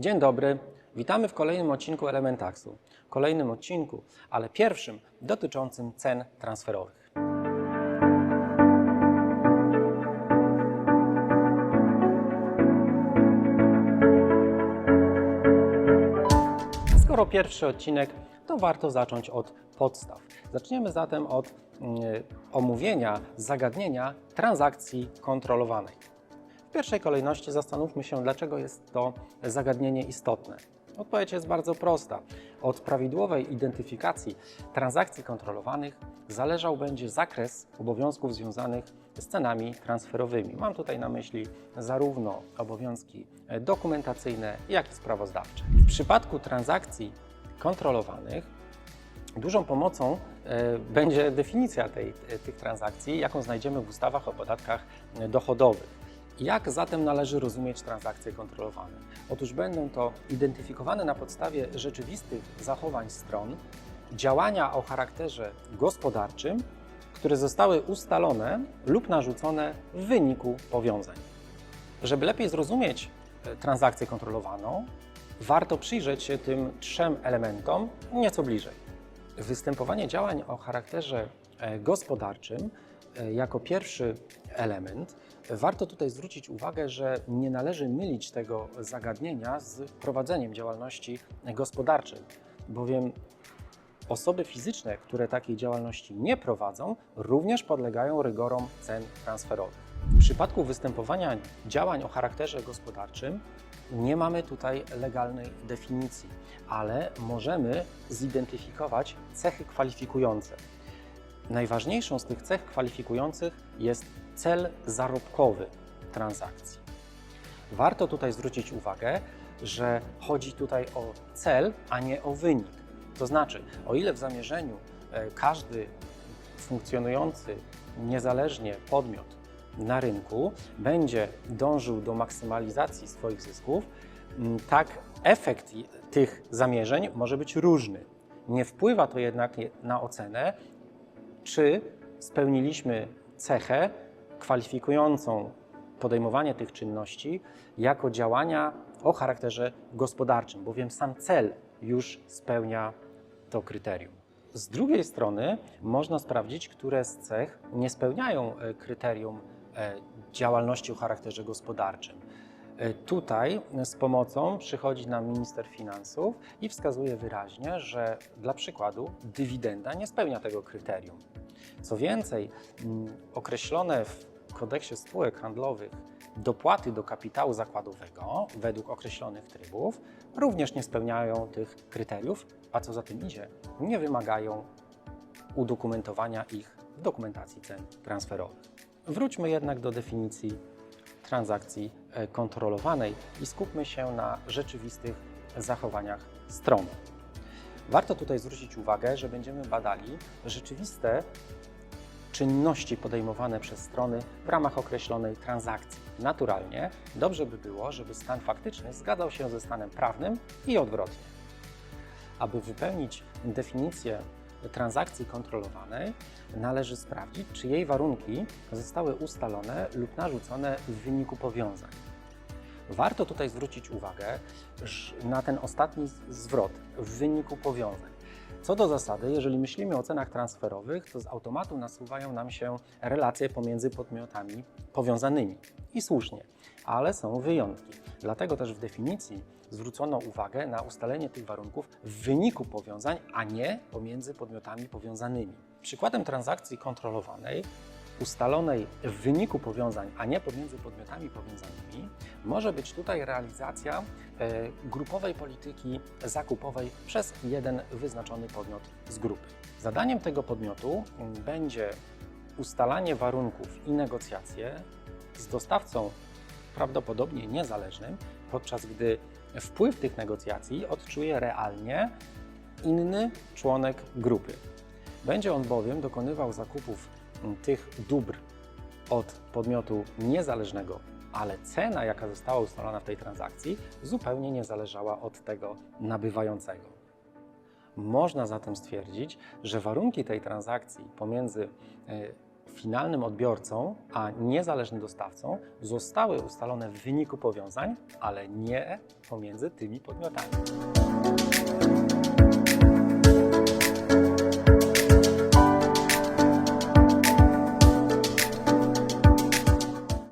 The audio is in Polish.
Dzień dobry, witamy w kolejnym odcinku Elementaxu. Kolejnym odcinku, ale pierwszym dotyczącym cen transferowych. Skoro pierwszy odcinek, to warto zacząć od podstaw. Zaczniemy zatem od mm, omówienia zagadnienia transakcji kontrolowanej. W pierwszej kolejności zastanówmy się, dlaczego jest to zagadnienie istotne. Odpowiedź jest bardzo prosta. Od prawidłowej identyfikacji transakcji kontrolowanych zależał będzie zakres obowiązków związanych z cenami transferowymi. Mam tutaj na myśli zarówno obowiązki dokumentacyjne, jak i sprawozdawcze. W przypadku transakcji kontrolowanych Dużą pomocą e, będzie definicja tej, tych transakcji, jaką znajdziemy w ustawach o podatkach dochodowych. Jak zatem należy rozumieć transakcje kontrolowane? Otóż będą to identyfikowane na podstawie rzeczywistych zachowań stron, działania o charakterze gospodarczym, które zostały ustalone lub narzucone w wyniku powiązań. Żeby lepiej zrozumieć e, transakcję kontrolowaną, warto przyjrzeć się tym trzem elementom nieco bliżej. Występowanie działań o charakterze e, gospodarczym jako pierwszy element, warto tutaj zwrócić uwagę, że nie należy mylić tego zagadnienia z prowadzeniem działalności gospodarczej, bowiem osoby fizyczne, które takiej działalności nie prowadzą, również podlegają rygorom cen transferowych. W przypadku występowania działań o charakterze gospodarczym nie mamy tutaj legalnej definicji, ale możemy zidentyfikować cechy kwalifikujące. Najważniejszą z tych cech kwalifikujących jest cel zarobkowy transakcji. Warto tutaj zwrócić uwagę, że chodzi tutaj o cel, a nie o wynik. To znaczy, o ile w zamierzeniu e, każdy funkcjonujący niezależnie podmiot na rynku będzie dążył do maksymalizacji swoich zysków, tak efekt tych zamierzeń może być różny. Nie wpływa to jednak na ocenę, czy spełniliśmy cechę kwalifikującą podejmowanie tych czynności jako działania o charakterze gospodarczym, bowiem sam cel już spełnia to kryterium. Z drugiej strony można sprawdzić, które z cech nie spełniają e, kryterium e, działalności o charakterze gospodarczym. E, Tutaj z pomocą przychodzi nam minister finansów i wskazuje wyraźnie, że dla przykładu dywidenda nie spełnia tego kryterium. Co więcej, określone w kodeksie spółek handlowych dopłaty do kapitału zakładowego według określonych trybów również nie spełniają tych kryteriów, a co za tym idzie, nie wymagają udokumentowania ich w dokumentacji cen transferowych. Wróćmy jednak do definicji transakcji e, kontrolowanej i skupmy się na rzeczywistych zachowaniach stron. Warto tutaj zwrócić uwagę, że będziemy badali rzeczywiste czynności podejmowane przez strony w ramach określonej transakcji. Naturalnie dobrze by było, żeby stan faktyczny zgadzał się ze stanem prawnym i odwrotnie. Aby wypełnić definicję transakcji kontrolowanej, należy sprawdzić, czy jej warunki zostały ustalone lub narzucone w wyniku powiązań. Warto tutaj zwrócić uwagę na ten ostatni zwrot w wyniku powiązań. Co do zasady, jeżeli myślimy o cenach transferowych, to z automatu nasuwają nam się relacje pomiędzy podmiotami powiązanymi. I słusznie, ale są wyjątki. Dlatego też w definicji zwrócono uwagę na ustalenie tych warunków w wyniku powiązań, a nie pomiędzy podmiotami powiązanymi. Przykładem transakcji kontrolowanej ustalonej w wyniku powiązań, a nie pomiędzy podmiotami powiązanymi, może być tutaj realizacja e, grupowej polityki zakupowej przez jeden wyznaczony podmiot z grupy. Zadaniem tego podmiotu m, będzie ustalanie warunków i negocjacje z dostawcą prawdopodobnie niezależnym, podczas gdy wpływ tych negocjacji odczuje realnie inny członek grupy. Będzie on bowiem dokonywał zakupów tych dóbr od podmiotu niezależnego, ale cena, jaka została ustalona w tej transakcji, zupełnie nie zależała od tego nabywającego. Można zatem stwierdzić, że warunki tej transakcji pomiędzy e, finalnym odbiorcą, a niezależnym dostawcą zostały ustalone w wyniku powiązań, ale nie pomiędzy tymi podmiotami.